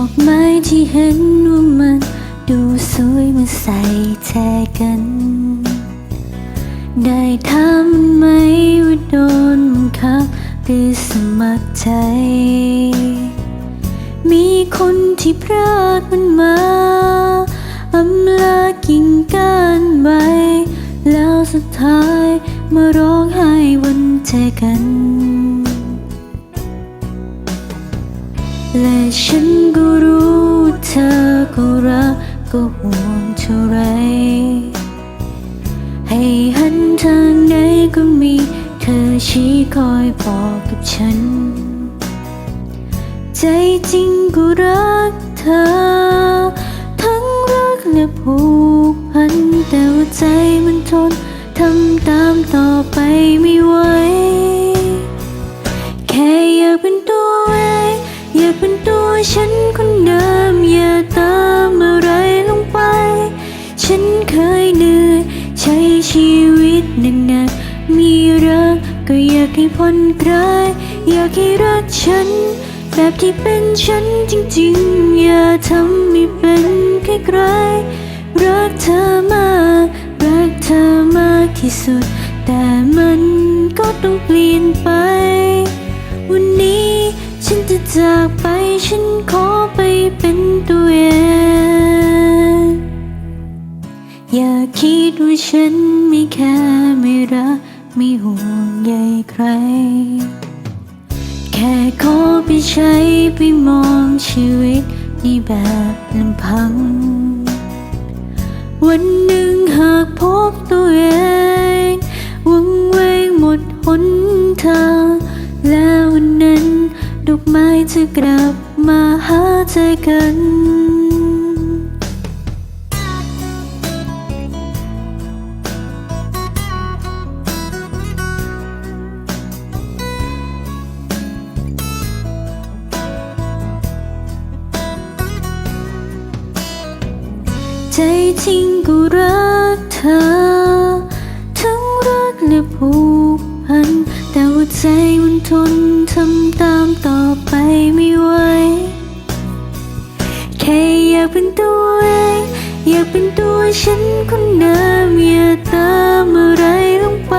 อกไม้ที่เห็นว่ามัน ดูสวยมาใส่แทกัน ได้ถามมันไหมว่าโดนบังคับหรือสมัครใจ มีคนที่พรากมันมาอำลากิ่งก้านใบ แล้วสุดท้ายมาร้องไห้วันแจกันและฉัน ก็รู้เธอก็รักก็ห่วงเท่าไร ให้หันทางไหนก็มีเธอชี้คอยบอกกับฉัน ใจจริงก็รักเธอ ทั้งรักและผูกพันแต่ว่าใจมันทนทำตามต่อไปไม่ากให้ผ่อนคลายอยากให้รักฉัน แบบที่เป็นฉันจริงๆ อย่าทำให้เป็นแค่ใครรักเธอมาก รักเธอมากที่สุด แต่มันก็ต้องเปลี่ยนไป วันนี้ฉันจะจากไปฉันขอไปเป็นตัวเองอย่าคิดว่าฉันไม่แค่ไม่รัก ไม่ห่วงใยใคร แค่ขอไปใช้ไปมองชีวิตนี้แบบลำพัง วันหนึ่งหากพบตัวเองวังเวงหมดหนทาง แล้ววันนั้นดอกไม้จะกลับมาหาใจกัน ใจจริงก็รักเธอ ทั้งรักและผูกพัน แต่ว่าใจมันทนทำตามต่อไปไม่ไหว แค่อยากเป็นตัวเองอยากเป็นตัวฉันคนเดิมอย่าตามอะไรลงไป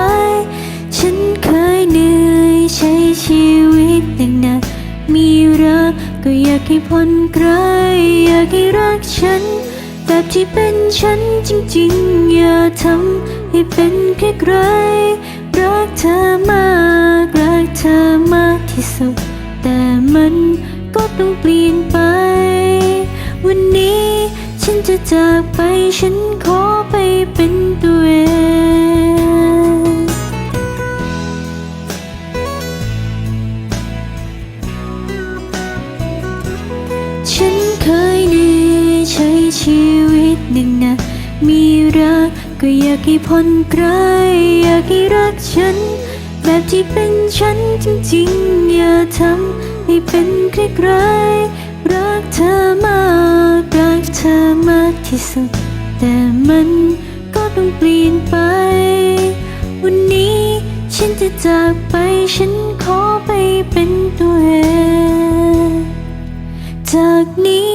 ฉันเคยเหนื่อยใช้ชีวิตหนักๆมีรักก็อยากให้ผ่อนคลายอยากให้รักฉัน แบบที่เป็นฉันจริงๆ อย่าทำให้เป็นแค่ใคร รักเธอมาก รักเธอมากที่สุด แต่มันก็ต้องเปลี่ยนไป วันนี้ฉันจะจากไปฉันขอไปเป็นตัวเอง ช้ชีวิตหนึ่งนะมีรักก็อยากให้ผ่อนคลอยากให้รักฉัน แบบที่เป็นฉันจริงๆ อย่าทำให้เป็นใครๆรักเธอมากรักเธอมากที่สุด แต่มันก็ต้องเปลี่ยนไป วันนี้ฉันจะจากไปฉันขอไปเป็นตัวเองจากนี้